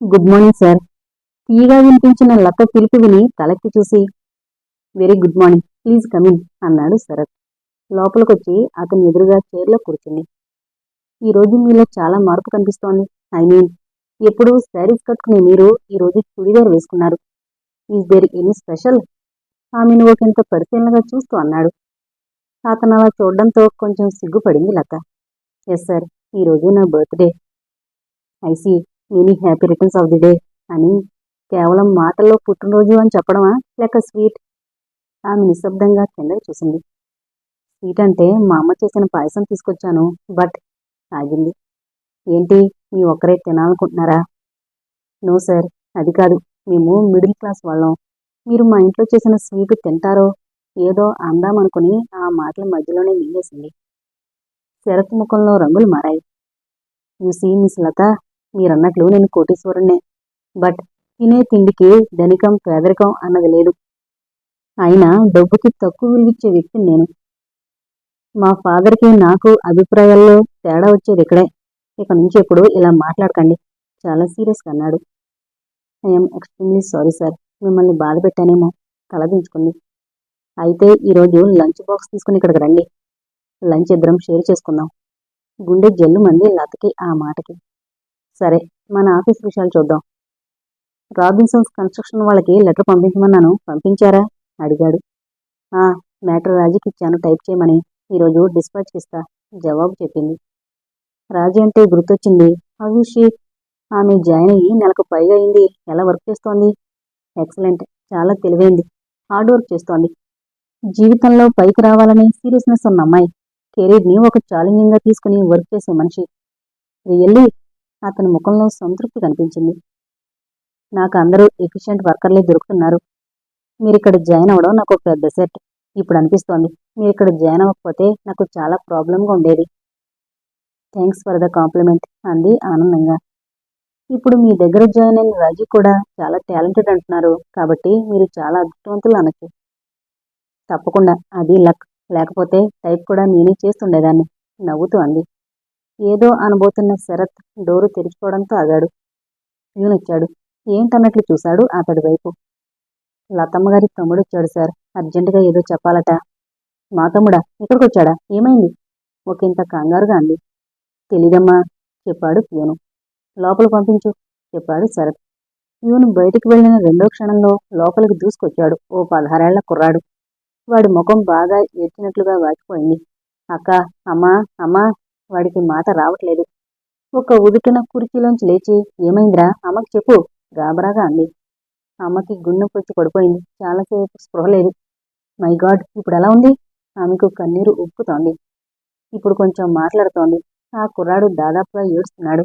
Good morning sir తీయగా వినిపించిన లత పిలుపు విని తలెత్తి చూసి very good morning please come in అన్నాడు శరత్. లోపలికొచ్చి అతని ఎదురుగా చైర్లో కూర్చుంది. ఈరోజు మీలో చాలా మార్పు కనిపిస్తోంది. ఐ మీన్ ఎప్పుడు శారీస్ కట్టుకునే మీరు ఈరోజు చుడిదార్ వేసుకున్నారు. ఈజ్ దేర్ ఎనీ స్పెషల్ ఆమెను ఒకంత పరిశీలనగా చూస్తూ అన్నాడు. అతను అలా చూడడంతో కొంచెం సిగ్గుపడింది లత. ఎస్ సార్ ఈరోజు నా birthday I see many happy returns of the day అని కేవలం మాటల్లో పుట్టినరోజు అని చెప్పడమా? లేక స్వీట్ ఆమె నిశ్శబ్దంగా కిందకి చూసింది. స్వీట్ అంటే మా అమ్మ చేసిన పాయసం తీసుకొచ్చాను బట్ ఆగింది ఏంటి? మీ ఒక్కరే తినాలనుకుంటున్నారా? నో సార్ అది కాదు. మేము మిడిల్ క్లాస్ వాళ్ళం. మీరు మా ఇంట్లో చేసిన స్వీట్ తింటారో ఏదో అందామనుకుని ఆ మాటల మధ్యలోనే మింగేసింది శరత్ ముఖంలో రంగులు మారాయి. చూసి మిస్ లత మీరన్నట్లు నేను కోటీశ్వరుణ్ణే. బట్ తినే తిండికి ధనికం పేదరికం అన్నది లేదు. అయినా డబ్బుకి తక్కువ విలువిచ్చే వ్యక్తిని నేను. మా ఫాదర్కి నాకు అభిప్రాయాల్లో తేడా వచ్చేది ఇక్కడే. ఇక నుంచి ఎప్పుడు ఇలా మాట్లాడకండి. చాలా సీరియస్గా అన్నాడు. ఐఎమ్ ఎక్స్ట్రీమ్లీ సారీ సార్ మిమ్మల్ని బాధ పెట్టానేమో. తలదించుకుంది అయితే ఈరోజు లంచ్ బాక్స్ తీసుకుని ఇక్కడికి రండి. లంచ్ ఇద్దరం షేర్ చేసుకుందాం. గుండె జల్లు మంది లతకి ఆ మాటకి. సరే మన ఆఫీస్ విషయాలు చూద్దాం. రాబిన్సన్స్ కన్స్ట్రక్షన్ వాళ్ళకి లెటర్ పంపించమన్నాను. పంపించారా? అడిగాడు. ఆ మ్యాటర్ రాజీకి ఇచ్చాను. టైప్ చేయమని. ఈరోజు డిస్పాచ్కి ఇస్తా జవాబు చెప్పింది. రాజీ అంటే గుర్తొచ్చింది. అవిషి ఆమె జాయిన్ అయ్యి నెలకు పైగా అయింది. ఎలా వర్క్ చేస్తోంది? ఎక్సలెంట్. చాలా తెలివైంది. హార్డ్ వర్క్ చేస్తోంది. జీవితంలో పైకి రావాలనే సీరియస్నెస్ ఉన్న అమ్మాయి. కెరీర్ని ఒక ఛాలెంజింగ్గా తీసుకుని వర్క్ చేసే మనిషి. రియల్లీ అతని ముఖంలో సంతృప్తి కనిపించింది. నాకు అందరూ ఎఫిషియెంట్ వర్కర్లే దొరుకుతున్నారు. మీరు ఇక్కడ జాయిన్ అవ్వడం నాకు ఒక పెద్ద సెట్. ఇప్పుడు అనిపిస్తోంది మీరు ఇక్కడ జాయిన్ అవ్వకపోతే నాకు చాలా ప్రాబ్లంగా ఉండేది. థ్యాంక్స్ ఫర్ ద కాంప్లిమెంట్ అంది ఆనందంగా. ఇప్పుడు మీ దగ్గర జాయిన్ అయిన రాజు కూడా చాలా టాలెంటెడ్ అంటున్నారు కాబట్టి మీరు చాలా అదృష్టవంతులు అనొచ్చు. తప్పకుండా అది లక్. లేకపోతే టైప్ కూడా నేనే చేస్తుండేదాన్ని నవ్వుతూ అంది. ఏదో అనబోతున్న శరత్ డోరు తెరుచుకోవడంతో ఆగాడు. వచ్చాడు ఏంటన్నట్లు చూశాడు అతడి వైపు. లతమ్మ గారి తమ్ముడు వచ్చాడు సార్. అర్జెంటుగా ఏదో చెప్పాలట. మా తమ్ముడా ఇక్కడికి వచ్చాడా ఏమైంది? ఒకంత కంగారుగా అంది. తెలీదమ్మా చెప్పాడు ప్యూను లోపల పంపించు చెప్పాడు శరత్. ప్యూను బయటికి వెళ్ళిన రెండో క్షణంలో లోపలికి దూసుకొచ్చాడు. ఓ పదహారేళ్ళ కుర్రాడు. వాడి ముఖం బాగా ఏడ్చినట్లుగా వాచిపోయింది. అక్క అమ్మా అమ్మా వాడికి మాట రావట్లేదు. ఒక ఉదికిన కుర్చీలోంచి లేచి ఏమైందిరా? అమ్మకి చెప్పు. గాబరాగా అంది. అమ్మకి గుండె పొచ్చి పడిపోయింది. చాలాసేపు స్పృహ లేదు. మై గాడ్ ఇప్పుడు ఎలా ఉంది? ఆమెకు కన్నీరు ఉప్పుతోంది. ఇప్పుడు కొంచెం మాట్లాడుతోంది. ఆ కుర్రాడు దాదాపుగా ఏడుస్తున్నాడు.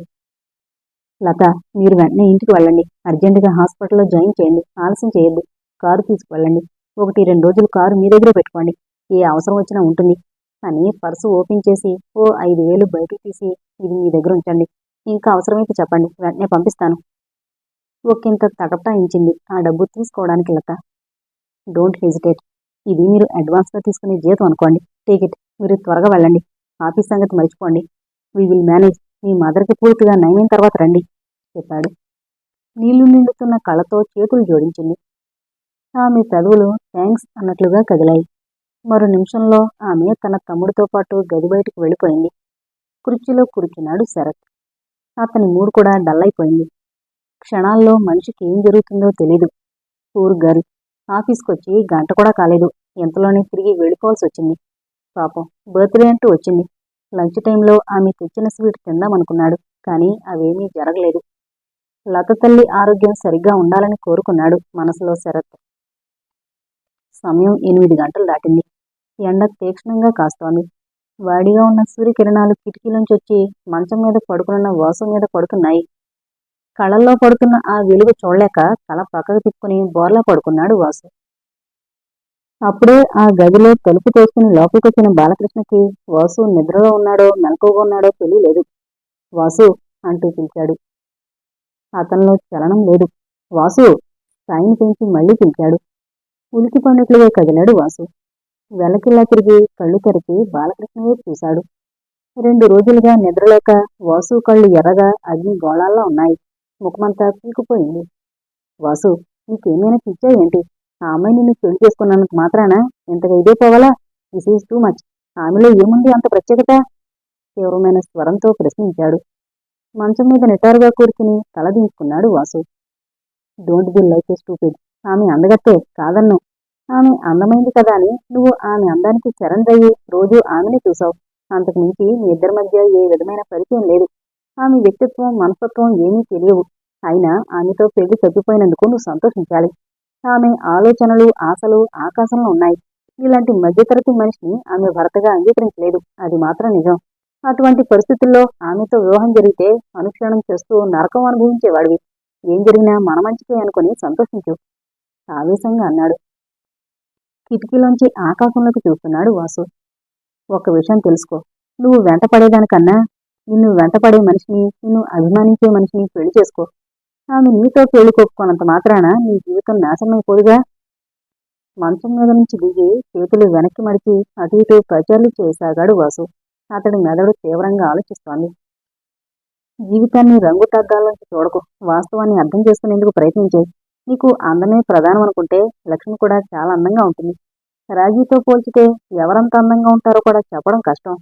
లత మీరు వెంటనే ఇంటికి వెళ్ళండి. అర్జెంటుగా హాస్పిటల్లో జాయిన్ చేయండి. ఆలస్యం చేయొద్దు. కారు తీసుకువెళ్ళండి. ఒకటి రెండు రోజులు కారు మీ దగ్గర పెట్టుకోండి. ఏ అవసరం వచ్చినా ఉంటుంది. అని పర్సు ఓపెన్ చేసి ఓ ఐదు వేలు బయటకు తీసి ఇది మీ దగ్గర ఉంచండి. ఇంకా అవసరమైతే చెప్పండి వెంటనే పంపిస్తాను. ఒకంత తటపటాయించింది ఆ డబ్బు తీసుకోవడానికి లత. డోంట్ హెజిటేట్ ఇది మీరు అడ్వాన్స్గా తీసుకునే జీతం అనుకోండి. Take it. మీరు త్వరగా వెళ్ళండి. ఆఫీస్ సంగతి మర్చిపోండి. We will manage. మీ మదర్కి పూర్తిగా నయమైన తర్వాత రండి చెప్పాడు. నీళ్ళు నిండుతున్న కళ్ళతో చేతులు జోడించింది. ఆమె పెదవులు థ్యాంక్స్ అన్నట్లుగా కదిలాయి. మరో నిమిషంలో ఆమె తన తమ్ముడితో పాటు గది బయటకు వెళ్ళిపోయింది. కుర్చీలో కూర్చున్నాడు శరత్. అతని మూడు కూడా డల్ అయిపోయింది. క్షణాల్లో మనిషికి ఏం జరుగుతుందో తెలీదు. పూర్ గర్ల్ ఆఫీస్కి వచ్చి గంట కూడా కాలేదు. ఎంతలోనే తిరిగి వెళ్ళిపోవాల్సి వచ్చింది. పాపం బర్త్డే అంటూ వచ్చింది. లంచ్ టైంలో ఆమె తెచ్చిన స్వీట్ తిందామనుకున్నాడు. కానీ అవేమీ జరగలేదు. లత తల్లి ఆరోగ్యం సరిగ్గా ఉండాలని కోరుకున్నాడు మనసులో శరత్. సమయం ఎనిమిది గంటలు దాటింది. ఎండ తీక్షణంగా కాస్తోంది. వాడిగా ఉన్న సూర్యకిరణాలు కిటికీలోంచి వచ్చి మంచం మీద పడుకున్న వాసు మీద పడుతున్నాయి. కళల్లో పడుతున్న ఆ వెలుగు చూడలేక తల పక్కకు తిప్పుకుని బోర్లా పడుకున్నాడు వాసు. అప్పుడే ఆ గదిలో తలుపు తోసుకుని లోపలికొచ్చిన బాలకృష్ణకి వాసు నిద్రలో ఉన్నాడో మెలకుగా ఉన్నాడో తెలియలేదు. వాసు అంటూ పిలిచాడు. అతనిలో చలనం లేదు. వాసు సాయిని పెంచి మళ్ళీ పిలిచాడు. ఉలికి పడినట్లుగా కదిలాడు వాసు. వెలకిల్లా తిరిగి కళ్ళు తెరిచి బాలకృష్ణ చూశాడు. రెండు రోజులుగా నిద్రలేక వాసు కళ్ళు ఎర్రగా అగ్ని గోళాల్లో ఉన్నాయి. ముఖమంతా పీకుపోయింది. వాసు నీకేమైనా పిచ్చా ఏంటి? ఆ అమ్మాయి నిన్ను పెళ్ళి చేసుకున్నందుకు మాత్రాన? ఇంతగా ఇదే పోవాలా? దిస్ ఈజ్ టూ మచ్ ఆమెలో ఏముంది అంత ప్రత్యేకత? తీవ్రమైన స్వరంతో ప్రశ్నించాడు. మంచం మీద నిటారుగా కూర్చుని తలదించుకున్నాడు Vasu. Don't be like a stupid ఆమె అందగట్టే కాదన్ను. ఆమె అందమైంది కదా అని నువ్వు ఆమె అందానికి చరణ్రయ్యి రోజు ఆమెని చూసావు అంతకు మించి మీ ఇద్దరి మధ్య ఏ విధమైన పరిచయం లేదు. ఆమె వ్యక్తిత్వం మనస్తత్వం ఏమీ తెలియవు. అయినా ఆమెతో పెళ్ళి తగ్గిపోయినందుకు నువ్వు సంతోషించాలి. ఆమె ఆలోచనలు ఆశలు ఆకాశంలో ఉన్నాయి. ఇలాంటి మధ్యతరగతి మనిషిని ఆమె భర్తగా అంగీకరించలేదు. అది మాత్రం నిజం. అటువంటి పరిస్థితుల్లో ఆమెతో వివాహం జరిగితే అనుక్షణం చేస్తూ నరకం అనుభవించేవాడివి. ఏం జరిగినా మన మంచికే అనుకుని సంతోషించు. ఆవేశంగా అన్నాడు. కిటికీలోంచి ఆకాశంలోకి చూస్తున్నాడు వాసు. ఒక విషయం తెలుసుకో. నువ్వు వెంటపడేదానికన్నా నిన్ను వెంటపడే మనిషిని నిన్ను అభిమానించే మనిషిని పెళ్ళి చేసుకో. ఆమె నీతో పెళ్ళి కొప్పుకున్నంత మాత్రాన నీ జీవితం నాశనమైపోదుగా. మంచం మీద నుంచి దిగి చేతులు వెనక్కి మడిచి అటు ఇటు కచర్లు చేయసాగాడు వాసు. అతడి మెదడు తీవ్రంగా ఆలోచిస్తోంది. జీవితాన్ని రంగు తగ్గాలని చూడకు. వాస్తవాన్ని అర్థం చేసుకునేందుకు ప్రయత్నించాయి నీకు అందమే ప్రధానం అనుకుంటే లక్ష్మి కూడా చాలా అందంగా ఉంటుంది. రాజీతో పోల్చితే ఎవరంత అందంగా ఉంటారో కూడా చెప్పడం కష్టం.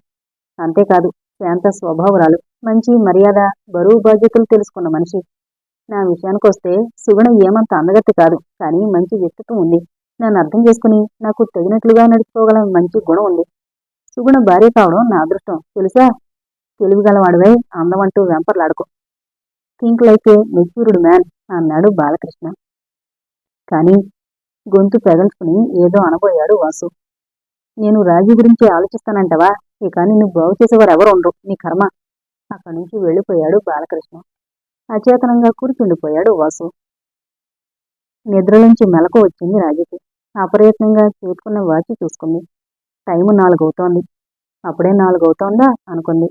అంతేకాదు శాంత స్వభావరాలు మంచి మర్యాద బరువు బాధ్యతలు తెలుసుకున్న మనిషి. నా విషయానికొస్తే సుగుణ ఏమంత అందగత్తి కాదు కానీ మంచి వ్యక్తిత్వం ఉంది. నన్ను అర్థం చేసుకుని నాకు తగినట్లుగా నడుచుకోగల మంచి గుణం ఉంది. సుగుణ భార్య కావడం నా అదృష్టం తెలుసా? తెలివిగలవాడివై అందమంటూ వెంపర్లాడుకో. Think like a matured man అన్నాడు బాలకృష్ణ. కానీ గొంతు పెదల్చుకుని ఏదో అనబోయాడు వాసు. నేను రాజీ గురించి ఆలోచిస్తానంటవా? ఇక నిన్ను బాగు చేసేవారు ఎవరు ఉండరు నీ కర్మ. అక్కడి నుంచి వెళ్ళిపోయాడు బాలకృష్ణ. అచేతనంగా కూర్చుండిపోయాడు వాసు. నిద్రలోంచి మెలకు వచ్చింది రాజీకి అప్రయత్నంగా చేతుకున్న వాచి చూసుకుంది. టైము నాలుగవుతోంది. అప్పుడే నాలుగవుతోందా? అనుకుంది.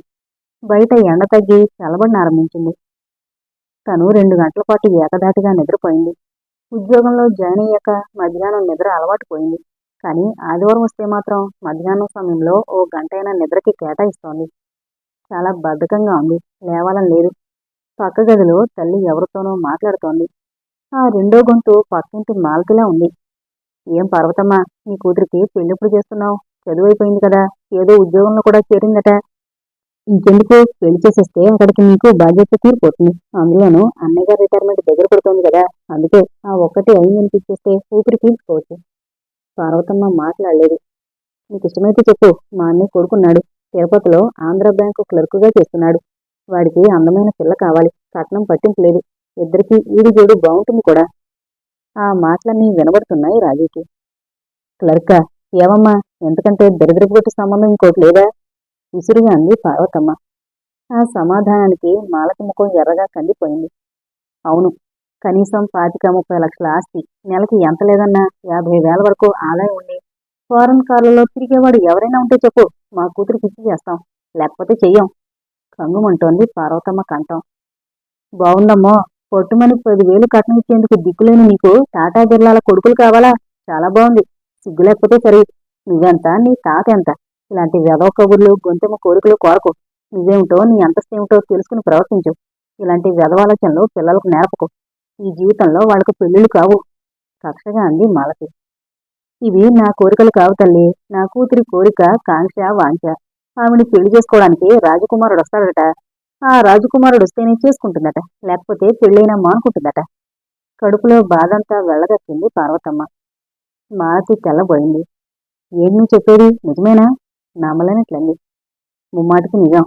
బయట ఎండ తగ్గి చల్లబడినారంభించింది తను రెండు గంటల పాటు ఏకదాటిగా నిద్రపోయింది. ఉద్యోగంలో జాయిన్ అయ్యాక మధ్యాహ్నం నిద్ర అలవాటు పోయింది. కానీ ఆదివారం వస్తే మాత్రం మధ్యాహ్నం సమయంలో ఓ గంటైనా నిద్రకి కేటాయిస్తోంది. చాలా బద్ధకంగా ఉంది. లేవాలని లేదు. పక్క గదిలో తల్లి ఎవరితోనో మాట్లాడుతోంది. ఆ రెండో గొంతు పక్కింటి మాలకిలా ఉంది. ఏం పర్వతమ్మా నీ కూతురికి పెళ్ళిప్పుడు చేస్తున్నావు? చదువు అయిపోయింది కదా. ఏదో ఉద్యోగంలో కూడా చేరిందట. ఇంకెందుకు? పెళ్ళి చేసేస్తే అక్కడికి మీకు బాధ్యత తీరిపోతుంది. అందులోనూ అన్నయ్య గారి రిటైర్మెంట్ దగ్గర పడుతోంది కదా. అందుకే ఆ ఒక్కటి అయిందనిపించేస్తే ఊపిరి పీల్చుకోవచ్చు. పార్వతమ్మ మాట్లాడలేదు. నీకు ఇష్టమైతే చెప్పు. మా అన్నయ్య కొడుకున్నాడు. తిరుపతిలో ఆంధ్ర బ్యాంకు క్లర్కుగా చేస్తున్నాడు. వాడికి అందమైన పిల్ల కావాలి. కట్నం పట్టింపు లేదు. ఇద్దరికి ఈడుగోడు బాగుంటుంది కూడా. ఆ మాటలన్నీ వినబడుతున్నాయి రాజీకి. క్లర్కా ఏవమ్మా? ఎంతకంటే దరిద్రపుగొట్టి సంబంధం ఇంకోటి లేదా? విసురుగా అంది పార్వతమ్మ. ఆ సమాధానానికి మాలతి ముఖం ఎర్రగా కందిపోయింది. అవును కనీసం పాతిక ముప్పై లక్షల ఆస్తి. నెలకి ఎంత లేదన్నా? యాభై వేల వరకు ఆదాయం ఉండి ఫారెన్ కార్లలో తిరిగేవాడు ఎవరైనా ఉంటే చెప్పు. మా కూతురికి ఇచ్చి చేస్తాం. లేకపోతే చెయ్యం. కంగుమంటోంది పార్వతమ్మ కంఠం. బాగుందమ్మో పొట్టుమని పదివేలు కట్నం ఇచ్చేందుకు దిక్కులేని నీకు టాటా బిర్లాల కొడుకులు కావాలా? చాలా బాగుంది సిగ్గు లేకపోతే సరే. నువ్వెంత? నీ తాత ఎంత? ఇలాంటి వెధవ కబుర్లు గొంతెమ్మ కోరికలు కోరకు నువ్వేమిటో నీ అంతస్తేమిటో తెలుసుకుని ప్రవర్తించు. ఇలాంటి వెధవాలోచనలు పిల్లలకు నేర్పకు. ఈ జీవితంలో వాళ్ళకు పెళ్ళిళ్ళు కావు. కక్షగా అంది మాలతి. ఇవి నా కోరికలు కావు తల్లి. నా కూతురి కోరిక కాంక్ష వాంఛ. ఆవిని పెళ్ళి చేసుకోవడానికి రాజకుమారుడు వస్తాడట. ఆ రాజకుమారుడు వస్తేనే చేసుకుంటుందట. లేకపోతే పెళ్ళైనా మానుకుంటుందట కడుపులో బాధంతా వెళ్ళగక్కింది పార్వతమ్మ. మాలతి తెల్లబోయింది. ఏం నువ్వు చెప్పేది? నిజమేనా? నమ్మలేనట్లండి ముమ్మాటికి నిజం.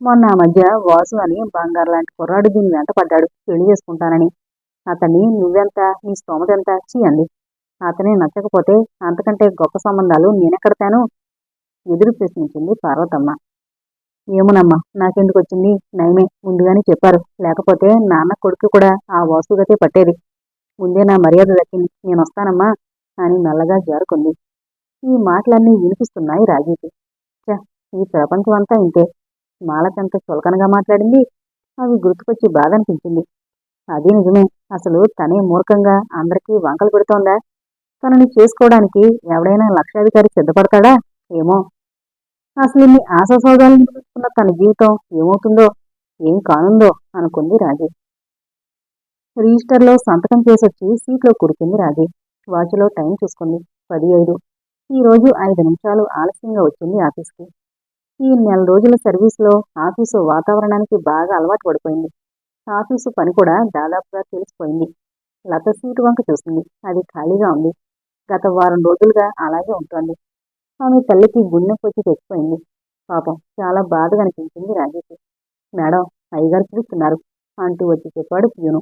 మొన్న ఆ మధ్య వాసు అని బంగారు లాంటి కుర్రాడు దీని వెంట పడ్డాడు. పెళ్ళి చేసుకుంటానని. అతన్ని నువ్వెంత? నీ స్తోమత ఎంత? చెయ్యండి అతనే నచ్చకపోతే అంతకంటే గొప్ప సంబంధాలు నేనెక్కడతాను? ఎదురు ప్రశ్నించింది పార్వతమ్మ. ఏమునమ్మా నాకెందుకు వచ్చింది? నయమే ముందుగానే చెప్పారు. లేకపోతే నాన్న కొడుకు కూడా ఆ వాసుగతే పట్టేది. ముందే నా మర్యాద దక్కింది. నేను వస్తానమ్మా అని మెల్లగా జారుకుంది. ఈ మాటలన్నీ వినిపిస్తున్నాయి రాజీకి. ఈ ప్రపంచం అంతా ఇంతే. మాలకెంత చులకనగా మాట్లాడింది. అవి గుర్తుకొచ్చి బాధ అనిపించింది. అది నిజమే. అసలు తనే మూర్ఖంగా అందరికీ వంకలు పెడుతోందా? తనని చేసుకోవడానికి ఎవడైనా లక్షాధికారి సిద్ధపడతాడా? ఏమో. అసలు ఇన్ని చూసుకున్న తన జీవితం ఏమవుతుందో ఏం కానుందో అనుకుంది రాజీ. రిజిస్టర్లో సంతకం చేసొచ్చి సీట్లో కూర్చుంది రాజీ. వాచ్లో టైం చూసుకుంది. పది ఐదు. ఈరోజు ఐదు నిమిషాలు ఆలస్యంగా వచ్చింది ఆఫీస్కి. ఈ నెల రోజుల సర్వీస్లో ఆఫీసు వాతావరణానికి బాగా అలవాటు పడిపోయింది. ఆఫీసు పని కూడా దాదాపుగా తెలిసిపోయింది. లత సీటు వంక చూసింది. అది ఖాళీగా ఉంది. గత వారం రోజులుగా అలాగే ఉంటుంది. ఆమె తల్లికి గుండెకి వచ్చి తెచ్చిపోయింది. పాపం చాలా బాధగా అనిపించింది రాజేష్. మేడం అయ్యగారు పిలుస్తున్నారు అంటూ వచ్చి చెప్పాడు ప్యూను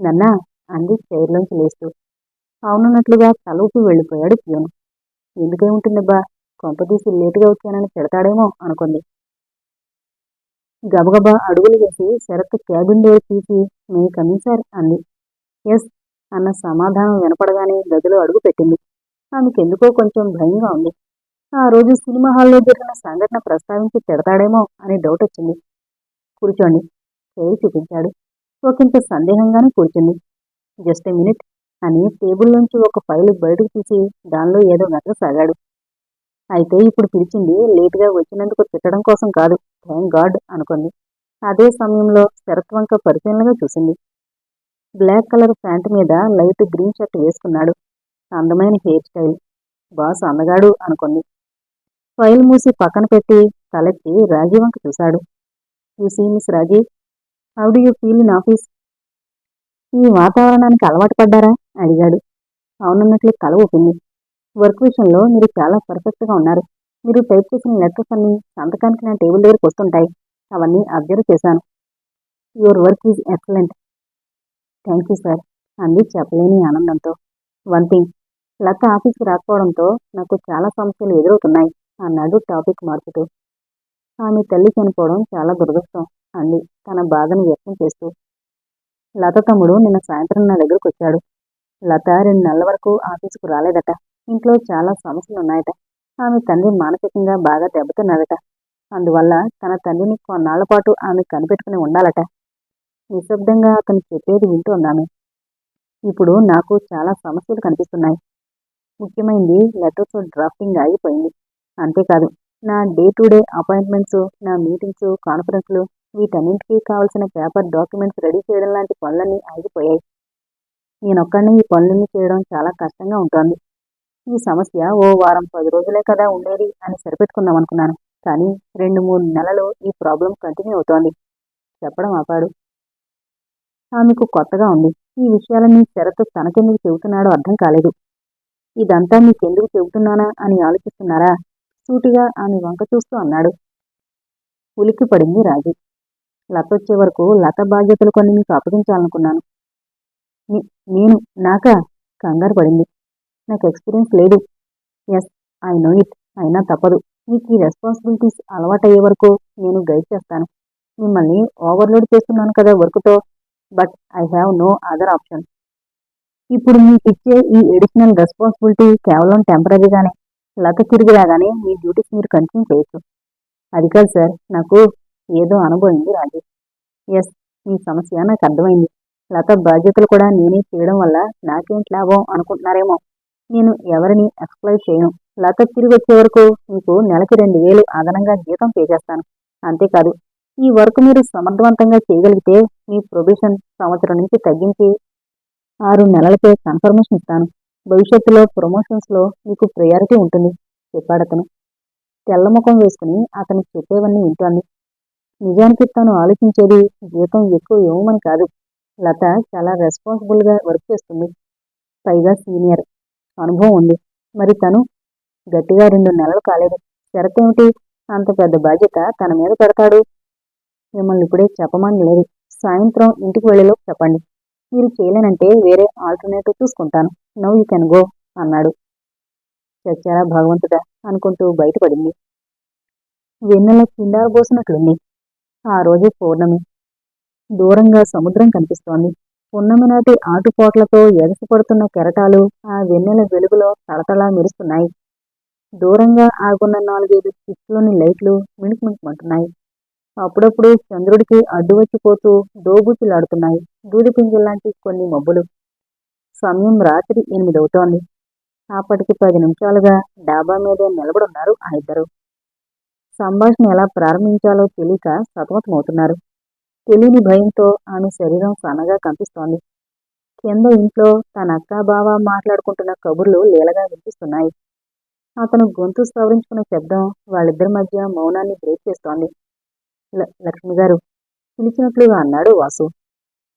నన్నా అంది చైర్లోంచి లేస్తూ. అవునున్నట్లుగా తలూపి వెళ్ళిపోయాడు ప్యూను ఎందుకేముంటుందబ్బా కొంపతీసి లేటుగా వచ్చానని తిడతాడేమో అనుకుంది. గబగబా అడుగులు వేసి శరత్ క్యాబిన్ డోర్ తీసి మే కమింగ్ సార్ అంది. ఎస్ అన్న సమాధానం వినపడగానే గదిలో అడుగు పెట్టింది. ఆమెకెందుకో కొంచెం భయంగా ఉంది. ఆ రోజు సినిమా హాల్లో జరిగిన సంఘటన ప్రస్తావించి తిడతాడేమో అని డౌట్ వచ్చింది. కూర్చోండి. చేయి చూపించాడు. ఒకంత సందేహంగానే కూర్చుంది. జస్ట్ ఏ మినిట్ అని టేబుల్ నుంచి ఒక ఫైల్ బయటకు తీసి దానిలో ఏదో వెతకసాగాడు అయితే ఇప్పుడు పిలిచింది లేటుగా వచ్చినందుకు తిట్టడం కోసం కాదు. థ్యాంక్ గాడ్ అనుకుంది. అదే సమయంలో శరత్ వంక పరిశీలనగా చూసింది. బ్లాక్ కలర్ ప్యాంట్ మీద లైట్ గ్రీన్ షర్ట్ వేసుకున్నాడు. అందమైన హెయిర్ స్టైల్. బాస్ అందగాడు అనుకుంది. ఫైల్ మూసి పక్కన పెట్టి తలెత్తి రాగి వంక చూశాడు. చూసి miss Ragi how do you feel in office ఈ వాతావరణానికి అలవాటు పడ్డారా? అడిగాడు. అవునన్నట్లు కల ఊపింది. వర్క్ విషయంలో మీరు చాలా పర్ఫెక్ట్గా ఉన్నారు. మీరు టైప్ చేసిన లెటర్స్ అన్ని సంతకానికి నా టేబుల్ దగ్గరకు వస్తుంటాయి. అవన్నీ అబ్జర్వ్ చేశాను. Your work is excellent thank you sir అంది చెప్పలేని ఆనందంతో. వన్ థింగ్ లత ఆఫీస్కి రాకపోవడంతో నాకు చాలా సమస్యలు ఎదురవుతున్నాయి అన్నాడు టాపిక్ మార్చుతూ ఆమె తల్లి చనిపోవడం చాలా దురదృష్టం అంది తన బాధను వ్యక్తం చేస్తూ. లత తమ్ముడు నిన్న సాయంత్రం నా దగ్గరకు వచ్చాడు. లత రెండు నెలల వరకు ఆఫీసుకు రాలేదట. ఇంట్లో చాలా సమస్యలు ఉన్నాయట ఆమె తండ్రి మానసికంగా బాగా దెబ్బతిన్నాడట అందువల్ల తన తండ్రిని కొన్నాళ్ళ పాటు ఆమె కనిపెట్టుకుని ఉండాలట. నిశ్శబ్దంగా అతను చెప్పేది వింటోందామె ఇప్పుడు నాకు చాలా సమస్యలు కనిపిస్తున్నాయి. ముఖ్యమైనది లెటర్స్ డ్రాఫ్టింగ్ ఆగిపోయింది. అంతేకాదు నా డే టు డే అపాయింట్మెంట్స్ నా మీటింగ్స్ కాన్ఫరెన్స్లు వీటన్నింటికీ కావాల్సిన పేపర్ డాక్యుమెంట్స్ రెడీ చేయడం లాంటి పనులన్నీ ఆగిపోయాయి. నేనొక్కడిని ఈ పనులన్నీ చేయడం చాలా కష్టంగా ఉంటుంది. ఈ సమస్య ఓ వారం పది రోజులే కదా ఉండేది అని సరిపెట్టుకుందాం అనుకున్నాను. కానీ రెండు మూడు నెలలు ఈ ప్రాబ్లం కంటిన్యూ అవుతోంది. చెప్పడం ఆపాడు. ఆమెకు కొత్తగా ఉంది. ఈ విషయాలన్నీ శరత్ తనకెందుకు చెబుతున్నాడో అర్థం కాలేదు. ఇదంతా మీకెందుకు చెబుతున్నానా అని ఆలోచిస్తున్నారా? సూటిగా ఆమె వంక చూస్తూ అన్నాడు. ఉలిక్కి పడింది రాజు. లత వచ్చే వరకు లత బాధ్యతలు కొన్ని మీకు అప్పగించాలనుకున్నాను. నేను నాకా? కంగారు పడింది. నాకు ఎక్స్పీరియన్స్ లేదు. ఎస్ ఐ నో ఇట్ అయినా తప్పదు. మీకు ఈ రెస్పాన్సిబిలిటీస్ అలవాటయ్యే వరకు నేను గైడ్ చేస్తాను. మిమ్మల్ని ఓవర్లోడ్ చేస్తున్నాను కదా వర్క్తో but I have no other option ఇప్పుడు మీకు ఇచ్చే ఈ ఎడిషనల్ రెస్పాన్సిబిలిటీ కేవలం టెంపరీగానే లత తిరిగి రాగానే మీ డ్యూటీస్ మీరు కంటిన్యూ చేయొచ్చు. అది కాదు సార్ నాకు ఏదో అనుభవింది రాజేష్ ఎస్ మీ సమస్య నాకు అర్థమైంది. లత బాధ్యతలు కూడా నేనే చేయడం వల్ల నాకేంటి లాభం అనుకుంటున్నారేమో. నేను ఎవరిని ఎక్స్ప్లైట్ చేయను. లత తిరిగి వచ్చే వరకు మీకు నెలకి రెండు వేలు అదనంగా జీతం పే చేస్తాను. అంతేకాదు ఈ వర్క్ మీరు సమర్థవంతంగా చేయగలిగితే మీ ప్రొబేషన్ సంవత్సరం నుంచి తగ్గించి ఆరు నెలలకే కన్ఫర్మేషన్ ఇస్తాను. భవిష్యత్తులో ప్రమోషన్స్లో మీకు ప్రయారిటీ ఉంటుంది చెప్పాడతను తెల్లముఖం వేసుకుని అతను చెప్పేవన్నీ వింటోంది. నిజానికి తను ఆలోచించేది జీతం ఎక్కువ ఇవ్వమని కాదు. లత చాలా రెస్పాన్సిబుల్గా వర్క్ చేస్తుంది. పైగా సీనియర్ అనుభవం ఉంది. మరి తను గట్టిగా రెండు నెలలు కాలేదు. షరతేమిటి? అంత పెద్ద బాధ్యత తన మీద పెడతాడు. మిమ్మల్ని ఇప్పుడే చెప్పమని లేదు. సాయంత్రం ఇంటికి వెళ్ళేలోపు చెప్పండి. మీరు చేయలేనంటే వేరే ఆల్టర్నేటివ్ చూసుకుంటాను. నవ్ యూ కెన్ గో అన్నాడు. చచ్చారా భగవంతుడా? అనుకుంటూ బయటపడింది. వెన్నెల పిండారబోసినట్లుంది ఆ రోజు పౌర్ణమి. దూరంగా సముద్రం కనిపిస్తోంది. పున్నమి నాటి ఆటుపోట్లతో ఎగసిపడుతున్న కెరటాలు ఆ వెన్నెల వెలుగులో తలతలా మెరుస్తున్నాయి. దూరంగా ఆగున్న నాలుగైదు స్విచ్లోని లైట్లు మిణుకుమిణుకుమంటున్నాయి. అప్పుడప్పుడు చంద్రుడికి అడ్డు వచ్చిపోతూ దోబుచ్చులాడుతున్నాయి దూది కొన్ని మబ్బులు. సమయం రాత్రి ఎనిమిదవుతోంది. అప్పటికి పది నిమిషాలుగా డాబా మీదే నిలబడున్నారు ఆ ఇద్దరు. సంభాషణ ఎలా ప్రారంభించాలో తెలియక సతమతమవుతున్నారు. తెలియని భయంతో ఆమె శరీరం సన్నగా కనిపిస్తోంది కింద ఇంట్లో తన అక్క బావ మాట్లాడుకుంటున్న కబుర్లు లీలగా వినిపిస్తున్నాయి. అతను గొంతు సవరించుకున్న శబ్దం వాళ్ళిద్దరి మధ్య మౌనాన్ని బ్రేక్ చేస్తోంది. "ల- లక్ష్మి గారు పిలిచినట్లుగా అన్నాడు వాసు.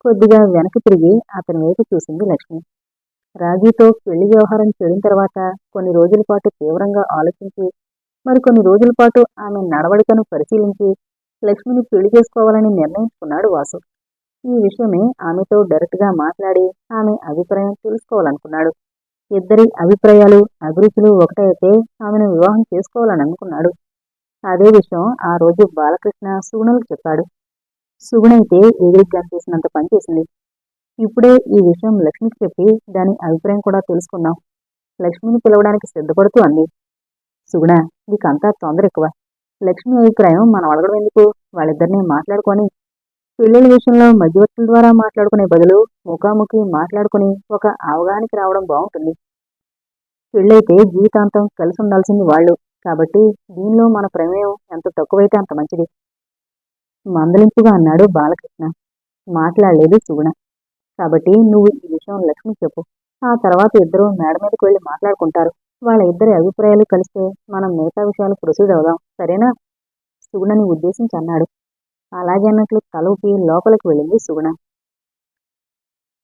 కొద్దిగా వెనక్కి తిరిగి అతని వైపు చూసింది లక్ష్మి. రాజీతో పెళ్ళి వ్యవహారం చెడిన తర్వాత కొన్ని రోజుల పాటు తీవ్రంగా ఆలోచించి మరికొన్ని రోజుల పాటు ఆమె నడవడికను పరిశీలించి లక్ష్మిని పెళ్ళి చేసుకోవాలని నిర్ణయించుకున్నాడు వాసు. ఈ విషయమే ఆమెతో డైరెక్ట్గా మాట్లాడి ఆమె అభిప్రాయం తెలుసుకోవాలనుకున్నాడు. ఇద్దరి అభిప్రాయాలు అభిరుచులు ఒకటైతే ఆమెను వివాహం చేసుకోవాలని అనుకున్నాడు. అదే విషయం ఆ రోజు బాలకృష్ణ సుగుణలకు చెప్పాడు. సుగుణైతే ఎగిరి కనిపిస్తున్నంత పనిచేసింది ఇప్పుడే ఈ విషయం లక్ష్మికి చెప్పి దాని అభిప్రాయం కూడా తెలుసుకున్నాం లక్ష్మిని పిలవడానికి సిద్ధపడుతూ అంది. సుగుణ నీకంతా తొందర ఎక్కువ. లక్ష్మి అభిప్రాయం మనం అడగడం ఎందుకు? వాళ్ళిద్దరిని మాట్లాడుకొని పెళ్ళిళ్ళ విషయంలో మధ్యవర్తుల ద్వారా మాట్లాడుకునే బదులు ముఖాముఖి మాట్లాడుకుని ఒక అవగాహనకి రావడం బాగుంటుంది. పెళ్ళైతే జీవితాంతం కలిసి ఉండాల్సింది వాళ్ళు. కాబట్టి దీనిలో మన ప్రమేయం ఎంత తక్కువైతే అంత మంచిది. మందలింపుగా అన్నాడు బాలకృష్ణ. మాట్లాడలేదు సుగుణ. కాబట్టి నువ్వు ఈ విషయం లక్ష్మి చెప్పు. ఆ తర్వాత ఇద్దరు మేడ మీదకి వెళ్ళి మాట్లాడుకుంటారు. వాళ్ళ ఇద్దరి అభిప్రాయాలు కలిస్తే మనం మిగతా విషయాలు ప్రొసీడ్ అవుదాం. సరేనా? సుగుణని ఉద్దేశించి అన్నాడు. అలాగే అన్నట్లు తల ఊపి లోపలికి వెళ్ళింది సుగుణ.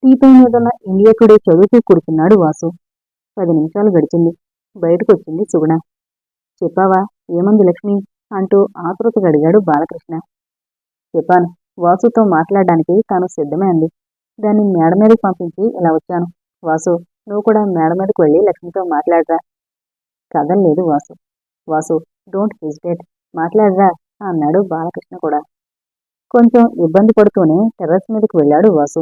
టీపై మీద ఇండియకుడే చదువుతూ కూర్చున్నాడు వాసు. పది నిమిషాలు గడిచింది. బయటకు వచ్చింది సుగుణ. చెప్పావా? ఏమంది లక్ష్మి? అంటూ ఆతృతగా అడిగాడు బాలకృష్ణ. చెప్పాను. వాసుతో మాట్లాడడానికి తాను సిద్ధమే అంది. దాన్ని మేడ మీదకి పంపించి ఇలా వచ్చాను. వాసు నువ్వు కూడా మేడ మీదకి వెళ్ళి లక్ష్మితో మాట్లాడరా? కదలలేదు వాసు. వాసు డోంట్ హెజిటేట్ మాట్లాడరా? అన్నాడు బాలకృష్ణ కూడా. కొంచెం ఇబ్బంది పడుతూనే టెర్రస్ మీదకి వెళ్ళాడు వాసు.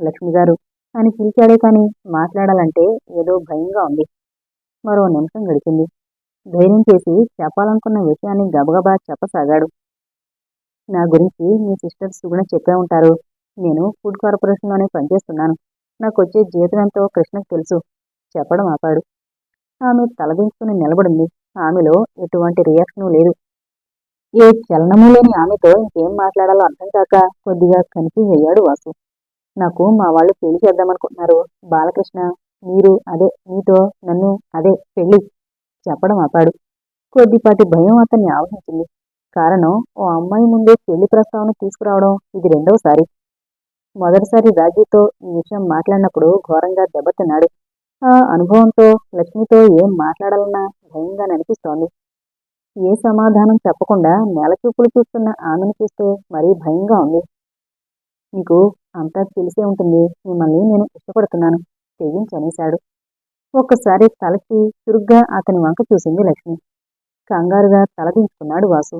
లక్ష్మి గారు అని పిలిచాడే కానీ మాట్లాడాలంటే ఏదో భయంగా ఉంది. మరో నిమిషం గడిచింది. ధైర్యం చేసి చెప్పాలనుకున్న విషయాన్ని గబగబా చెప్పసాగాడు. నా గురించి మీ సిస్టర్ సుగుణ చెప్పే ఉంటారు. నేను ఫుడ్ కార్పొరేషన్లోనే పనిచేస్తున్నాను. నాకు వచ్చే జీతం ఎంతో కృష్ణకు తెలుసు. చెప్పడం ఆపాడు. ఆమె తలదించుకుని నిలబడింది. ఆమెలో ఎటువంటి రియాక్షను లేదు. ఏ చలనము లేని ఆమెతో ఇంకేం మాట్లాడాలో అర్థం కాక కొద్దిగా కన్ఫ్యూజ్ అయ్యాడు వాసు. నాకు మా వాళ్ళు పెళ్ళి చేద్దామనుకుంటున్నారు. బాలకృష్ణ మీరు అదే మీతో నన్ను అదే పెళ్ళి చెప్పడం ఆపాడు. కొద్దిపాటి భయం అతన్ని ఆవహించింది. కారణం ఓ అమ్మాయి ముందే పెళ్ళి ప్రస్తావన తీసుకురావడం ఇది రెండవసారి మొదటిసారి రాజీతో ఈ విషయం మాట్లాడినప్పుడు ఘోరంగా దెబ్బతిన్నాడు. ఆ అనుభవంతో లక్ష్మితో ఏం మాట్లాడాలన్నా భయంగా అనిపిస్తోంది. ఏ సమాధానం చెప్పకుండా నేలచూపులు చూస్తున్న ఆమెను చూస్తే మరీ భయంగా ఉంది. నీకు అంతా తెలిసే ఉంటుంది. మిమ్మల్ని నేను ఇష్టపడుతున్నాను. తెగించనేశాడు. ఒక్కసారి తలకి చురుగ్గా అతని వంక చూసింది లక్ష్మి. కంగారుగా తలదించుకున్నాడు వాసు.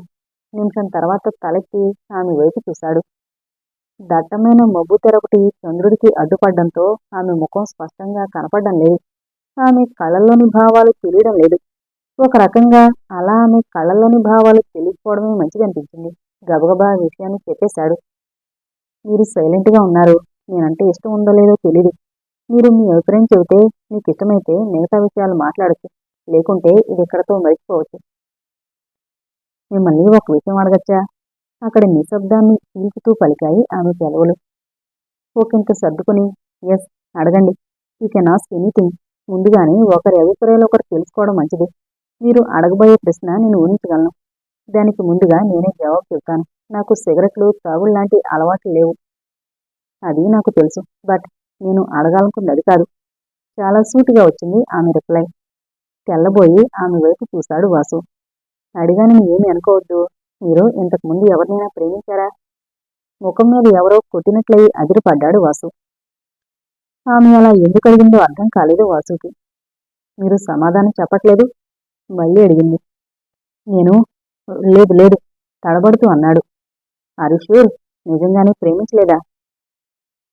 నిమిషం తర్వాత తలెత్తి ఆమె వైపు చూశాడు. దట్టమైన మబ్బు తెరొకటి చంద్రుడికి అడ్డుపడ్డంతో ఆమె ముఖం స్పష్టంగా కనపడడం లేదు. ఆమె కళ్ళల్లోని భావాలు తెలియడం లేదు. ఒక రకంగా అలా ఆమె కళ్ళల్లోని భావాలు తెలియకపోవడమే మంచిదనిపించింది. గబగబా విషయాన్ని చెప్పేశాడు. మీరు సైలెంట్గా ఉన్నారు. నేనంటే ఇష్టం ఉందో లేదో తెలియదు మీరు మీ అభిప్రాయం చెబితే మీకు ఇష్టమైతే మిగతా విషయాలు మాట్లాడచ్చు. లేకుంటే ఇది ఇక్కడతో మరిచిపోవచ్చు. మిమ్మల్ని ఒక విషయం అడగచ్చా? అక్కడ నిశ్శబ్దాన్ని పీల్చుతూ పలికాయి ఆమె సెలవులు. ఒకంత సర్దుకుని? ఎస్ అడగండి. You can ask anything. ముందుగానే ఒకరి అభిప్రాయాలు ఒకరు తెలుసుకోవడం మంచిది. మీరు అడగబోయే ప్రశ్న నేను ఊహించగలను. దానికి ముందుగా నేనే జవాబు చెబుతాను. నాకు సిగరెట్లు తాగుడు లాంటి అలవాట్లు లేవు. అది నాకు తెలుసు. బట్ నేను అడగాలనుకున్నది కాదు. చాలా సూటిగా వచ్చింది ఆమె రిప్లై. తెల్లబోయి ఆమె వైపు చూశాడు వాసు. అడిగానని ఏమి అనుకోవద్దు. మీరు ఇంతకుముందు ఎవరినైనా ప్రేమించారా? ముఖం మీద ఎవరో కొట్టినట్లయి అదిరిపడ్డాడు వాసు. ఆమె అలా ఎందుకు అడిగిందో అర్థం కాలేదు వాసుకి. మీరు సమాధానం చెప్పట్లేదు? మళ్ళీ అడిగింది. నేను లేదు లేదు తడబడుతూ అన్నాడు. హరీశ్వర్ నిజంగానే ప్రేమించలేదా?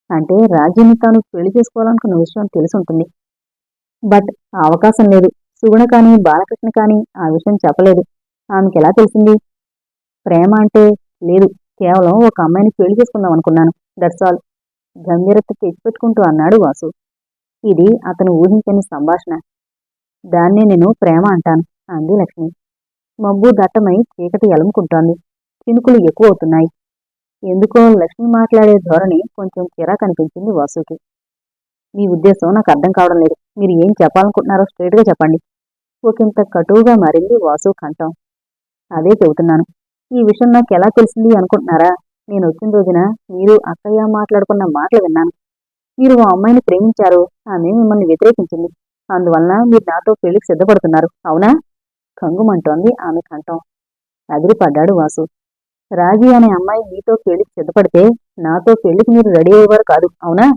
అంటే రాజీని తాను పెళ్ళి చేసుకోవాలనుకున్న విషయం తెలుసుంటుంది బట్ ఆ అవకాశం లేదు. సుగుణ కానీ బాలకృష్ణ కానీ ఆ విషయం చెప్పలేదు. ఆమెకి ఎలా తెలిసింది? ప్రేమ అంటే లేదు. కేవలం ఒక అమ్మాయిని పెళ్ళి చేసుకుందాం అనుకున్నాను. దట్స్ ఆల్ గంభీరత తెచ్చిపెట్టుకుంటూ అన్నాడు వాసు. ఇది అతను ఊహించని సంభాషణ. దాన్నే నేను ప్రేమ అంటాను అంది లక్ష్మి. మబ్బు దట్టమై చీకటి ఎలముకుంటోంది. చినుకులు ఎక్కువ అవుతున్నాయి ఎందుకో లక్ష్మి మాట్లాడే ధోరణి కొంచెం చిరా అనిపించింది వాసుకి. మీ ఉద్దేశం నాకు అర్థం కావడం లేదు. మీరు ఏం చెప్పాలనుకుంటున్నారో స్ట్రైట్గా చెప్పండి. ఒకంత కటువుగా మారింది వాసు కంఠం. అదే చెబుతున్నాను. ఈ విషయం నాకు ఎలా తెలిసింది అనుకుంటున్నారా? నేను వచ్చిన రోజున మీరు అక్కయ్య మాట్లాడుకున్న మాటలు విన్నాను. మీరు ఆ అమ్మాయిని ప్రేమించారు. ఆమె మిమ్మల్ని వ్యతిరేకించింది. అందువలన మీరు నాతో పెళ్ళికి సిద్ధపడుతున్నారు. అవునా? కంగుమంటోంది ఆమె కంఠం. అదిరిపడ్డాడు వాసు. రాజీ అనే అమ్మాయి మీతో పెళ్ళికి సిద్ధపడితే నాతో పెళ్ళికి మీరు రెడీ అయ్యేవారు కాదు. అవునా?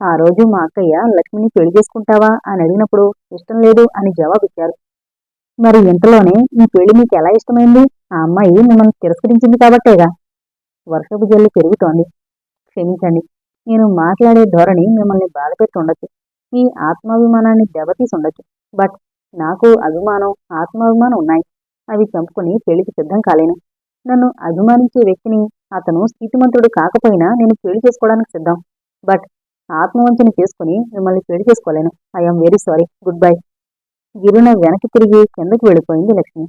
ఆ రోజు మా అక్కయ్య లక్ష్మిని పెళ్ళి చేసుకుంటావా అని అడిగినప్పుడు ఇష్టం లేదు అని జవాబిచ్చారు. మరి ఇంతలోనే ఈ పెళ్ళి మీకు ఎలా ఇష్టమైంది? ఆ అమ్మాయి మిమ్మల్ని తిరస్కరించింది కాబట్టేగా? వర్షపు జల్లు పెరుగుతోంది. క్షమించండి. నేను మాట్లాడే ధోరణి మిమ్మల్ని బాధపెట్టి ఉండొచ్చు మీ ఆత్మాభిమానాన్ని దెబ్బతీసి ఉండొచ్చు బట్ నాకు అభిమానం ఆత్మాభిమానం ఉన్నాయి. అవి చంపుకొని పెళ్ళికి సిద్ధం కాలేను. నన్ను అభిమానించే వ్యక్తిని అతను స్థితిమంతుడు కాకపోయినా నేను పెళ్ళి చేసుకోవడానికి సిద్ధం. బట్ ఆత్మవంచన చేసుకుని మిమ్మల్ని పెళ్ళి చేసుకోలేను. I'm very sorry. Good bye. గిరున వెనక్కి తిరిగి కిందకి వెళ్ళిపోయింది లక్ష్మి.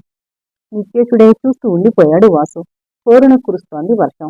నిత్యేషుడే చూస్తూ ఉండిపోయాడు వాసు. కోరున కురుస్తోంది వర్షం.